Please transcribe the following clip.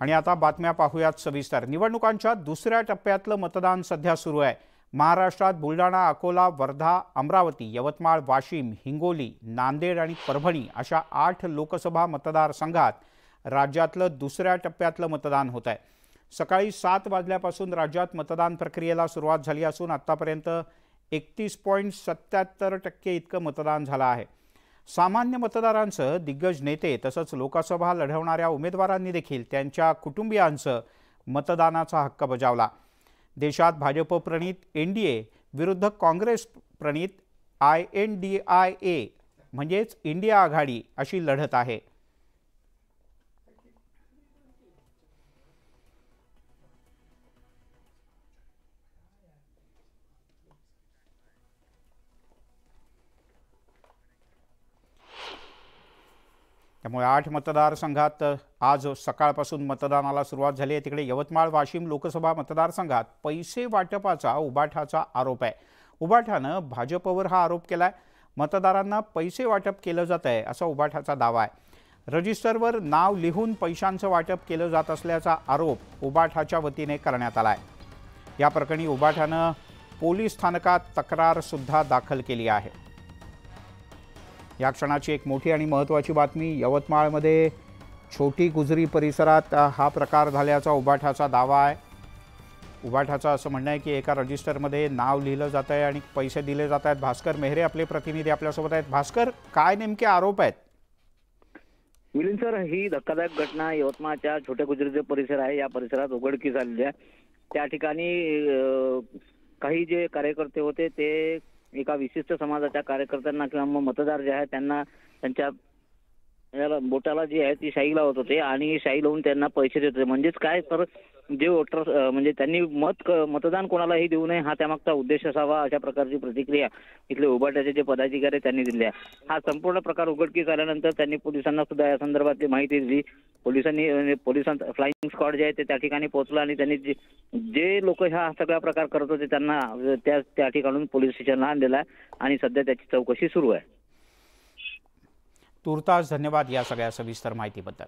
आणि आता बातम्या पाहूयात सविस्तर. निवडणुकांच्या दुसऱ्या टप्प्यातलं मतदान सध्या सुरू आहे. महाराष्ट्रात बुलढाणा अकोला वर्धा अमरावती यवतमाळ वाशिम हिंगोली नांदेड आणि परभणी अशा आठ लोकसभा मतदारसंघात राज्यातलं दुसऱ्या टप्प्यातलं मतदान होत आहे सकाळी सात वाजल्यापासून राज्यात मतदान प्रक्रियेला सुरुवात झाली असून आत्तापर्यंत एकतीस पॉईंट सत्याहत्तर टक्के इतकं मतदान झालं आहे. सामान्य मतदारांसह दिग्गज नेते तसंच लोकसभा लढवणाऱ्या उमेदवारांनी देखील त्यांच्या कुटुंबियांसह मतदानाचा हक्क बजावला. देशात भाजप प्रणित एन डी ए विरुद्ध काँग्रेस प्रणित I N D I A म्हणजेच इंडिया आघाडी अशी लढत आहे. त्यामुळे आठ मतदारसंघात आज सकाळपासून मतदानाला सुरुवात झाली आहे. तिकडे यवतमाळ वाशिम लोकसभा मतदारसंघात पैसे वाटपाचा उबाठाचा आरोप आहे. उबाठानं भाजपवर हा आरोप केला आहे मतदारांना पैसे वाटप केलं जात आहे असा उबाठाचा दावा आहे. रजिस्टरवर नाव लिहून पैशांचं वाटप केलं जात असल्याचा आरोप उबाठाच्या वतीने करण्यात आला आहे या प्रकरणी उबाठानं पोलीस स्थानकात तक्रारसुद्धा दाखल केली आहे. या क्षणाची एक मोठी आणि महत्त्वाची बातमी. यवतमाळमध्ये छोटी गुजरी परिसरात हा प्रकार झाल्याचा उबाठाचा दावा आहे. उबाठाचं असं म्हणणं आहे की एका रजिस्टरमध्ये नाव लिहिलं जात आहे आणि पैसे दिले जात आहेत. भास्कर मेहरे आपले प्रतिनिधी आपल्यासोबत आहेत. भास्कर काय नेमके आरोप आहेत? मिलिंद सर ही धक्कादायक घटना यवतमाळच्या छोट्या गुजरीचे परिसर आहे. या परिसरात उघडकीस आलेली आहे. त्या ठिकाणी काही जे कार्यकर्ते होते ते एका विशिष्ट समाजाच्या कार्यकर्त्यांना किंवा मग मतदार जे आहेत त्यांना त्यांच्या याला बोटाला जी आहे ती शाई लावत होते आणि शाई लावून त्यांना पैसे देत होते. म्हणजेच काय? तर जे वोटर म्हणजे त्यांनी मत मतदान कोणालाही देऊ नये हा त्यामागचा उद्देश असावा अशा प्रकारची प्रतिक्रिया इथले उभाट्याचे जे पदाधिकारी त्यांनी दिले हा संपूर्ण प्रकार उघडकीस आल्यानंतर त्यांनी पोलिसांना सुद्धा या संदर्भातली माहिती दिली. पोलिसांनी अं, फ्लाईंग स्क्वॉड जे आहे ते त्या ठिकाणी पोहोचलं आणि त्यांनी जे जे लोक ह्या सगळा प्रकार करत होते त्यांना त्या त्या ठिकाणून पोलीस स्टेशनला आणलेला आहे आणि सध्या त्याची चौकशी सुरू आहे. तुर्तास धन्यवाद या सगळ्या सविस्तर माहितीबद्दल.